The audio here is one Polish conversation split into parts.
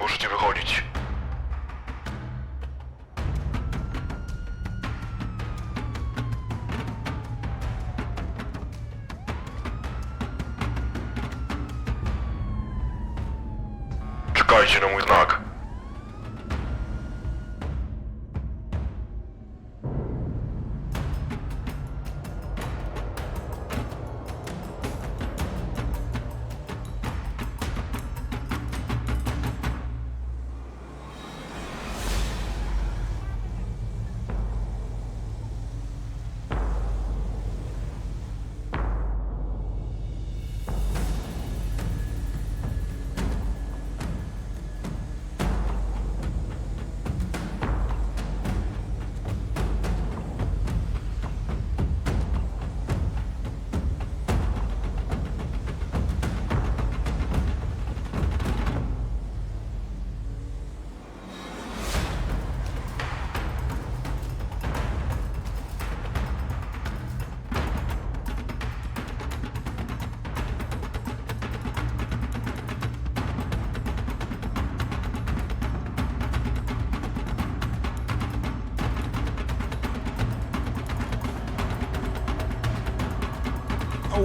Możecie wychodzić. Czekajcie na mój znak.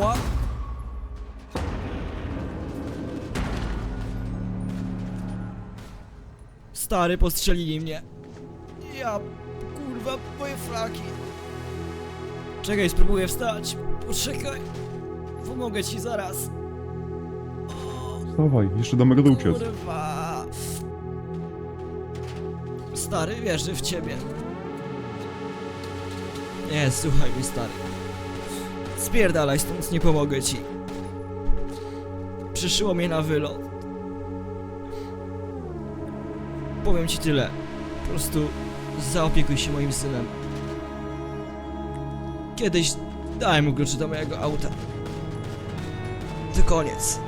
Ała! Stary, postrzelili mnie. Ja, kurwa, moje flaki. Czekaj, spróbuję wstać. Poczekaj. Pomogę ci zaraz. Wstawaj, jeszcze damy radę uciec. kurwa. Stary, wierzę w ciebie. Nie, słuchaj mi, stary. Spierdalaj stąd, nie pomogę ci. Przyszyło mnie na wylot. Powiem ci tyle. Po prostu zaopiekuj się moim synem. Kiedyś dałem mu klucze do mojego auta. To koniec.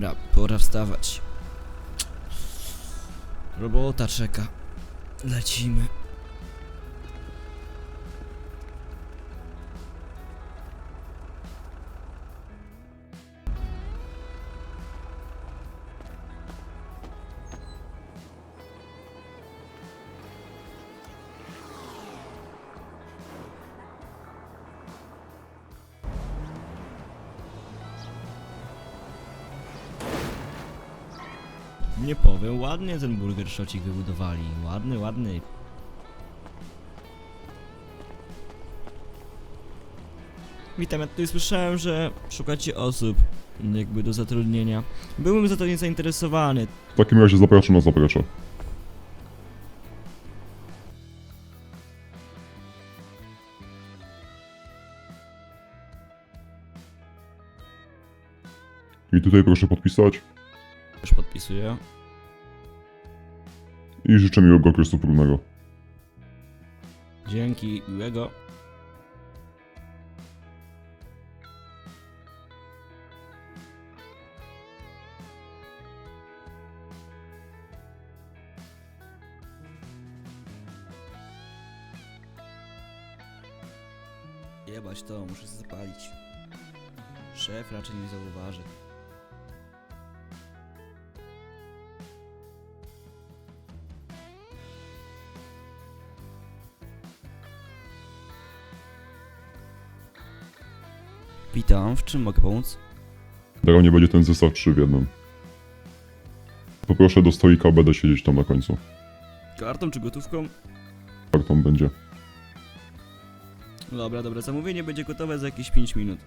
Dobra, pora wstawać. Robota czeka. Lecimy. Nie powiem, ładnie ten burger szocik wybudowali. Ładny, ładny. Witam, ja tutaj słyszałem, że szukacie osób jakby do zatrudnienia. Byłem za to nie zainteresowany. W takim razie zapraszam na zaplecza. I tutaj proszę podpisać Już podpisuję. I życzę miłego okresu próbnego. Dzięki, miłego. Jebać to, muszę zapalić. Szef raczej nie zauważy. Witam, w czym mogę pomóc? Teraz nie będzie ten zestaw 3 w jednym. Poproszę do stoika, będę siedzieć tam na końcu. Kartą czy gotówką? Kartą będzie. Dobra, dobra, zamówienie będzie gotowe za jakieś 5 minut.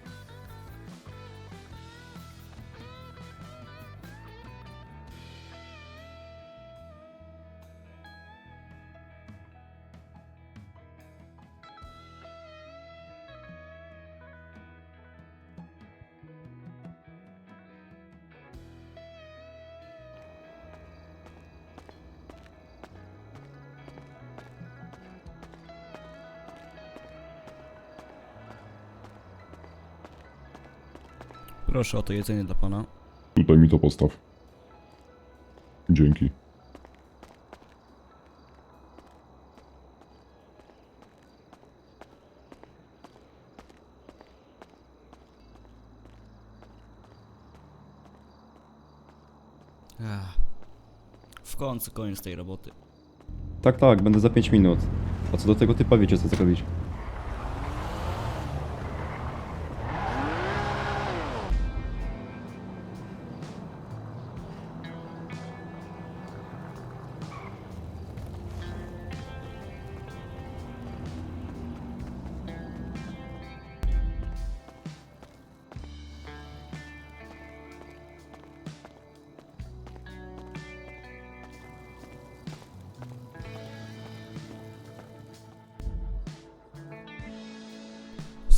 Proszę o to jedzenie dla pana. Tutaj mi to postaw. Dzięki. Ach. W końcu koniec tej roboty. Tak, tak, będę za 5 minut. A co do tego typa wiecie co zrobić.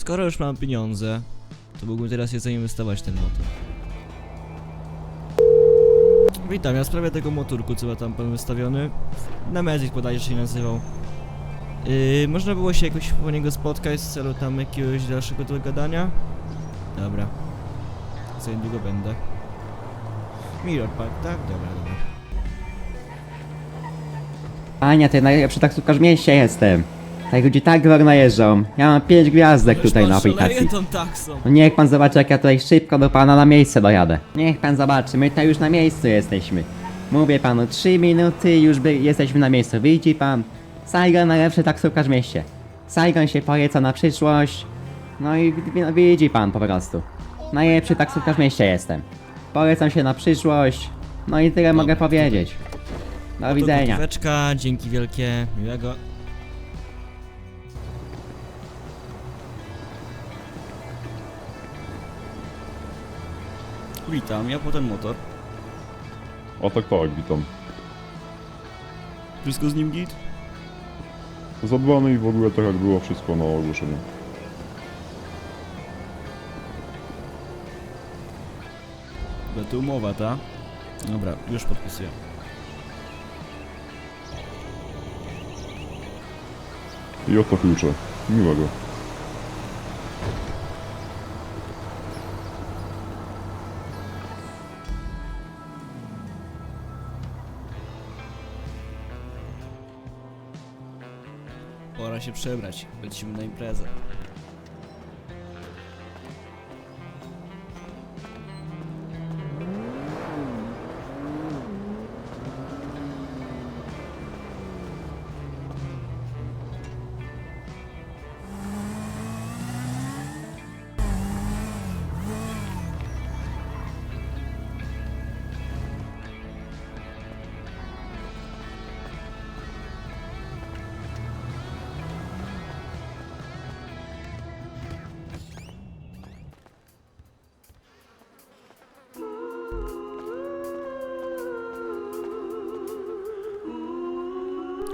Skoro już mam pieniądze, to mógłbym teraz je zainwestować w ten motor. Witam, ja w sprawie tego motorku, co ma tam pan wystawiony. Nemesis bodajże się nazywał. Yy, można było się jakoś po niego spotkać w celu tam jakiegoś dalszego dogadania? Dobra. Co niedługo będę. Mirror Park, tak? Dobra, dobra. Ania, ty najlepszy taksówkarz w mieście jestem. Tak ludzie tak wolno jeżdżą. Ja mam 5 gwiazdek tutaj na aplikacji. No niech pan zobaczy jak ja tutaj szybko do pana na miejsce dojadę. Niech pan zobaczy, my tutaj już na miejscu jesteśmy. Mówię panu, 3 minuty już by jesteśmy na miejscu, widzi pan? Saigon najlepszy taksówkarz w mieście. Saigon się poleca na przyszłość. No i no, widzi pan po prostu. Najlepszy taksówkarz w mieście jestem. Polecam się na przyszłość. No i tyle mogę Dobra, powiedzieć. Do widzenia. dzięki wielkie, miłego. Witam, ja potem motor. A tak, tak, witam. Wszystko z nim git? Zadbany i w ogóle tak jak było wszystko na ogłoszeniu. Bo to umowa, ta? Dobra, już podpisuję. I oto klucze. Miłego. Się przebrać, lecimy na imprezę.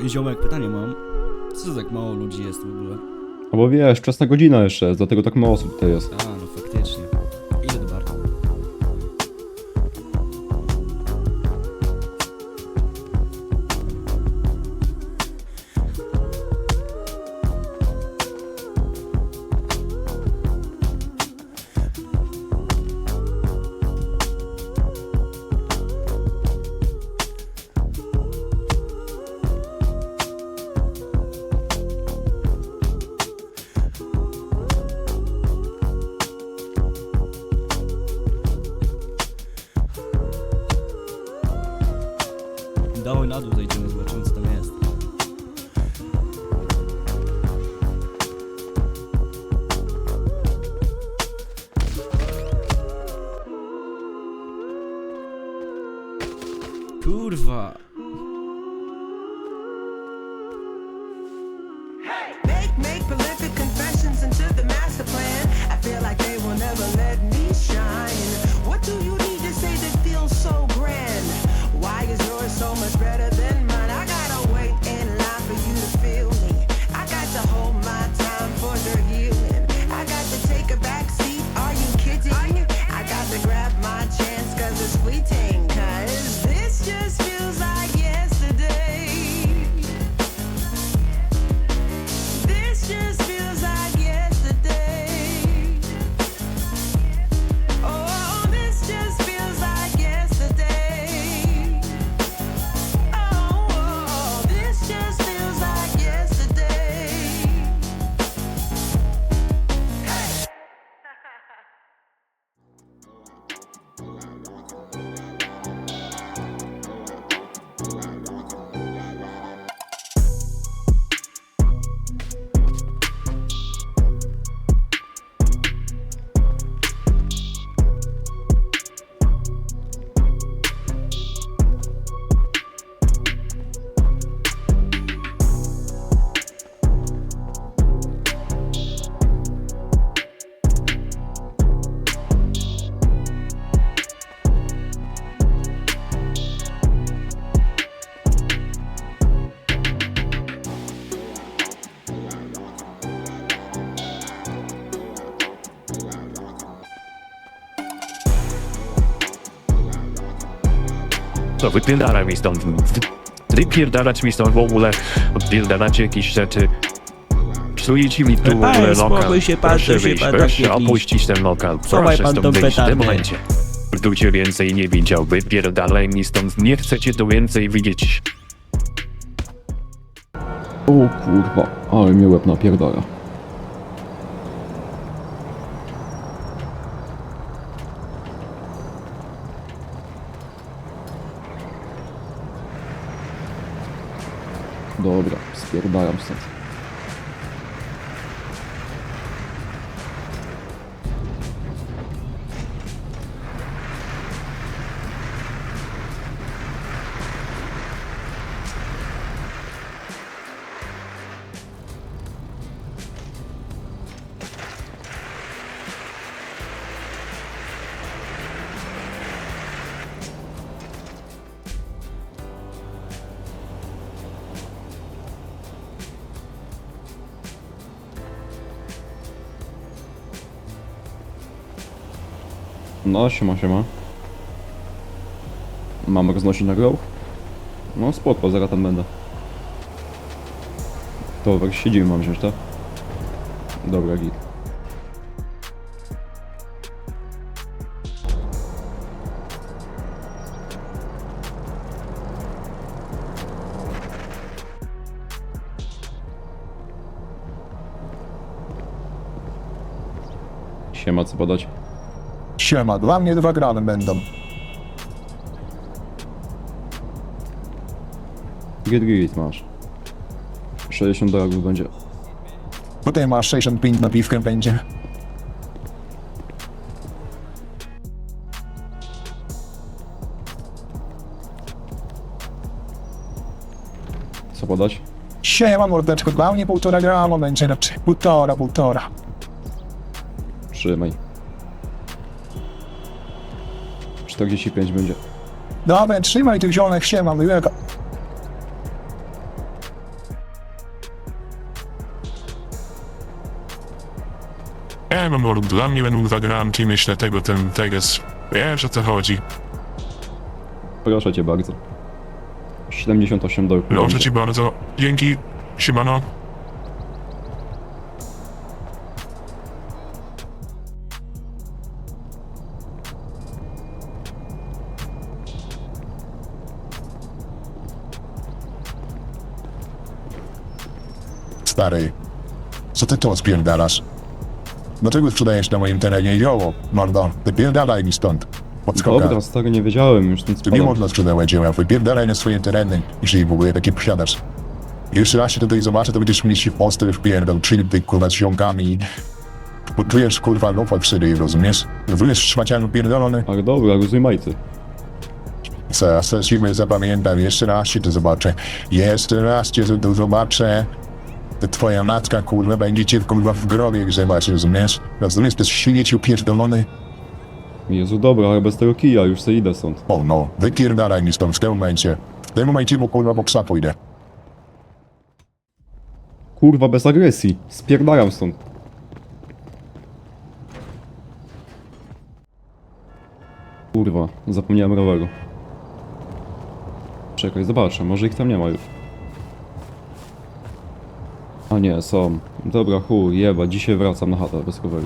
Ziomek, pytanie mam. Co tak mało ludzi jest w ogóle? No bo wiesz, wczesna godzina jeszcze jest, dlatego tak mało osób tutaj jest. A, Kurwa. To wypierdalaj mi stąd. Wy- Wypierdalać mi stąd w ogóle. Odpierdalacie jakieś rzeczy. Psujecie mi tu w ogóle lokal. się, patrzę Proszę się, wyjść, pan proszę opuścić ten lokal. Schowaj Proszę pan stąd tą wyjść w tym petardę. momencie. Tu cię więcej nie widział. Wypierdalaj mi stąd. Nie chcecie tu więcej widzieć. O kurwa, ale mnie łeb napierdala. No, siema, siema. Mam roznosić na groch? No spoko, zaraz tam będę. Dobra, siedzimy mam wziąć, tak? Dobra, git. Siema, co podać? Siema, dla mnie dwa gramy będą. Git, git masz. 60 dolarów będzie. Tutaj masz 65 na piwkę będzie. Co podać? Siema mordeczko, dla mnie półtora grama będzie raczej. Półtora, półtora. Trzymaj. 45 będzie. Dobra, trzymaj tych miłego. Ja mam lub dla mnie będą dwa gramki, myślę tego, ten teges. Wiesz o co chodzi. Proszę cię bardzo. 78 dolarów. Proszę ci bardzo. Dzięki. Siemano. Stary, co ty to spierdalasz? Dlaczego sprzedajesz na moim terenie zioło? Mordo, wypierdalaj mi stąd. Podskoka. Dobra, stary, nie wiedziałem już ten Tu nie można sprzedawać dzieła, wypierdalaj na swoje tereny, jeżeli w ogóle takie posiadasz. Jeszcze raz się tutaj zobaczę, to będziesz mieć się w postę wpierdol, czyli ty kurwa z ziomkami. Poczujesz kurwa lopę w szyi, rozumiesz? Wylesz szmacianu pierdolony. Ale dobra, rozumaj ty. Co, stracimy, zapamiętam, jeszcze raz cię to zobaczę. Jeszcze raz cię tu zobaczę. To twoja matka, kurwa, będzie cię kurwa w grobie grzebać, rozumiesz? Rozumiesz, to jest silnieć upierdolony. Jezu, dobra, ale bez tego kija już se idę stąd. O no, wypierdalaj mi stąd w tym momencie. W tym momencie, bo kurwa psa pójdę. Kurwa, bez agresji. Spierdalam stąd. Kurwa, zapomniałem roweru. Czekaj, zobaczę, może ich tam nie ma już. A nie, są. Dobra, chuj, jeba, dzisiaj wracam na chatę bez roweru.